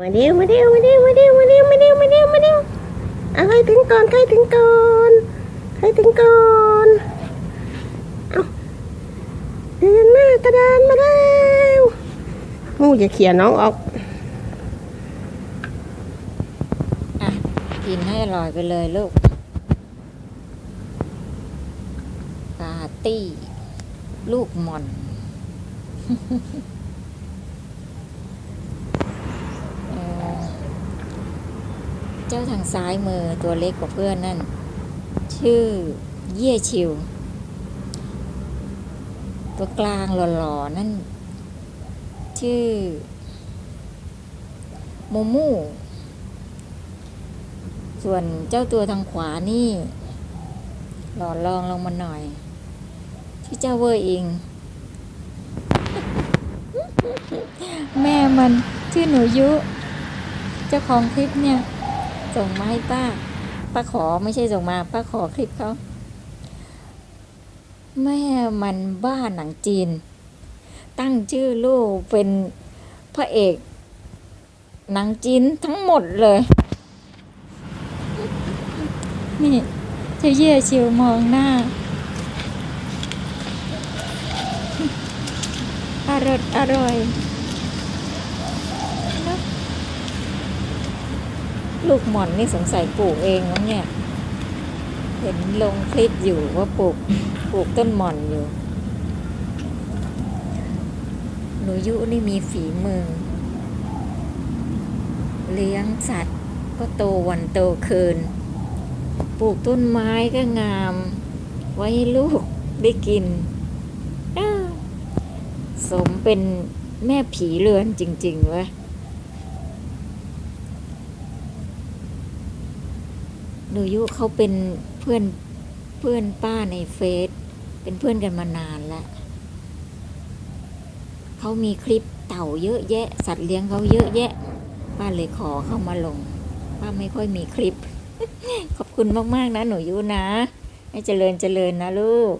มาเดียวมาเดียวมาเดียวมาเดียวมาเดียวมาเดียวมาเดียวมาเดียวเอาใครถึงก่อนใครถึงก่อนใครถึงก่อนเอาเดินหน้ากระดานมาแล้วมูอย่าเขี่ยน้องออกอะกินให้อร่อยไปเลยลูกปาร์ตี้ ลูกหม่อน เอ่อ เจ้าทางซ้ายมือตัวเล็กกว่าเพื่อนนั่น ชื่อเยี่ยชิว ตัวกลางหล่อๆนั่น ชื่อโมมูส่วนเจ้าตัวทางขวานี่ หล่อลองลงมาหน่อยที่เจ้าเวอร์อิง แม่มันชื่อหนูยุ เจ้าของคลิปเนี่ย ส่งมาให้ป้า ป้าขอไม่ใช่ส่งมา ป้าขอคลิปเขาแม่มันบ้าหนังจีน ตั้งชื่อลูกเป็นพระเอกหนังจีนทั้งหมดเลย นี่เจะเย่เชียวมองหน้าอร่อยอร่อยเนอะ ลูกหม่อนนี่สงสัยปลูกเองมั้งเนี่ย เห็นลงคลิปอยู่ว่าปลูกปลูกต้นหม่อนอยู่ หนูยุนี่มีฝีมือ เลี้ยงสัตว์ก็โตวันโตคืน ปลูกต้นไม้ก็งาม ไว้ลูกได้กิน สมเป็นแม่ผีเรือนจริงๆเว้ย หนูยุเขาเป็นเพื่อนเพื่อนป้าในเฟซเป็นเพื่อนกันมานานแล้วเขามีคลิปเต่าเยอะแยะ สัตว์เลี้ยงเขาเยอะแยะ ป้าเลยขอเข้ามาลง ป้าไม่ค่อยมีคลิป ขอบคุณมาก ๆ นะ หนูยุนะ ให้เจริญเจริญนะลูก